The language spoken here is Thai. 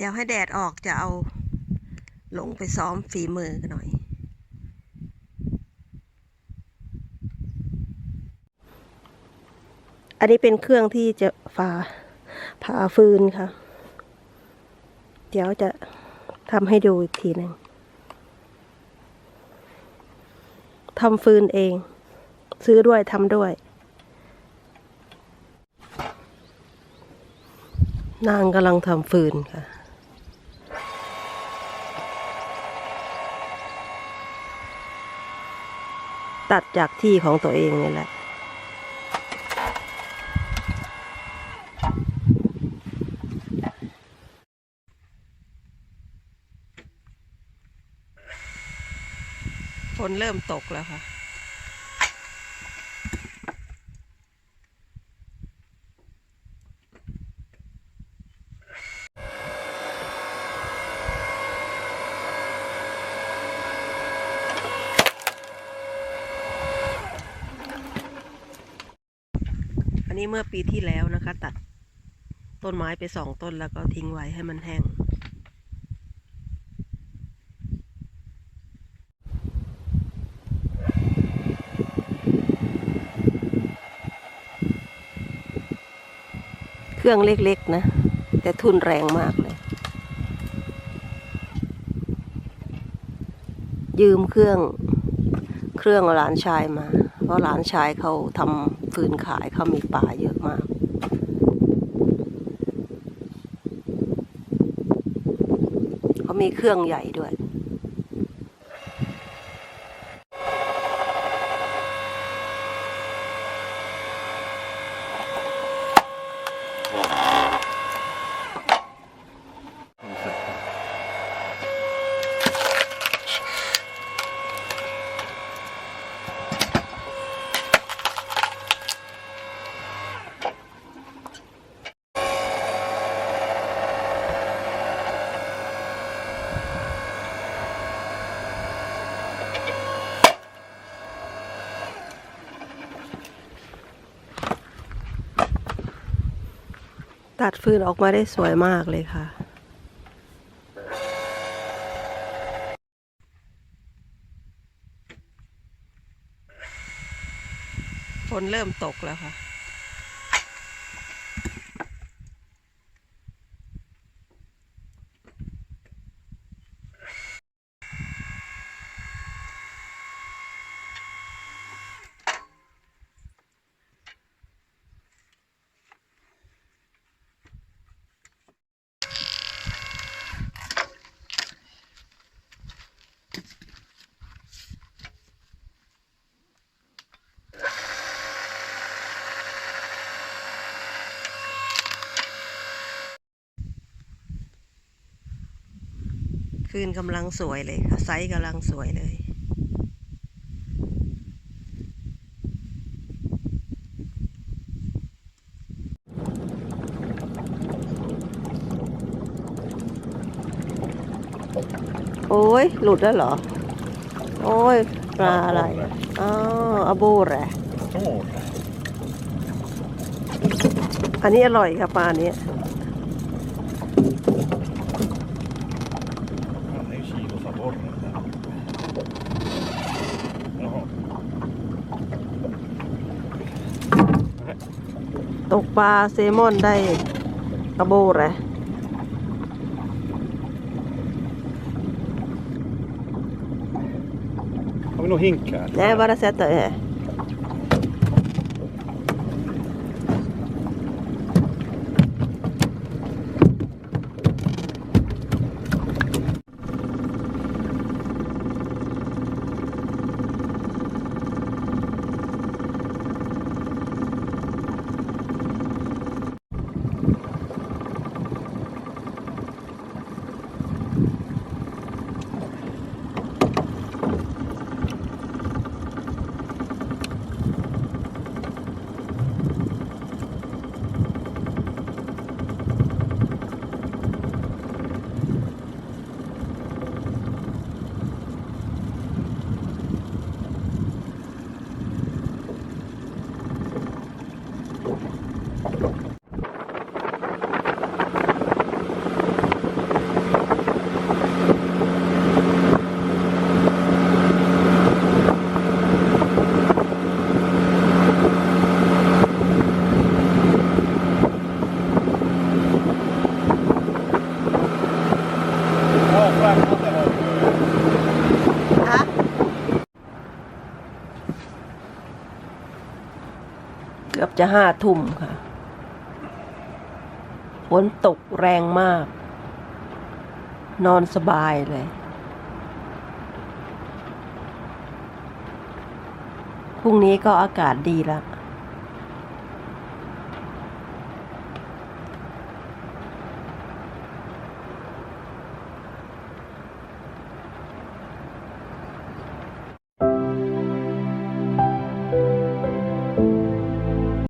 เดี๋ยวให้แดดออกจะเอาลงไปซ้อมฝีมือกันหน่อย อันนี้เป็นเครื่องที่จะฝาผ่าฟืนค่ะ เดี๋ยวจะทำให้ดูอีกทีหนึ่งทำฟืนเอง ซื้อด้วยทำด้วย นางกำลังทำฟืนค่ะ ตัดจากที่ของตัวเองนี่แหละฝนเริ่มตกแล้วค่ะ นี้เมื่อปีที่แล้วนะคะ ตัดต้นไม้ไปสองต้นแล้วก็ทิ้งไว้ให้มันแห้ง เครื่องเล็กๆนะ แต่ทุนแรงมากเลย ยืมเครื่อง เครื่องหลานชายมา เพราะหลานชายเขาทำฟืนขายเขามีป่าเยอะมากเขามีเครื่องใหญ่ด้วย ตัดฟืนออกมาได้สวยมากเลยค่ะ ฝนเริ่มตกแล้วค่ะ คืนกำลังสวยเลยค่ะไซส์กำลังสวยเลย โอ้ย หลุดแล้วเหรอ โอ้ยปลาอะไรอ๋ออาบูแหละ Åh, อันนี้อร่อยค่ะปลาเนี้ย ตกปลาเซลมอนได้อาบูแหละ Har vi någon hink här? Nej, bara sätta กือบจะห้าทุ่มค่ะ ฝนตกแรงมาก นอนสบายเลย พรุ่งนี้ก็อากาศดีแล้ว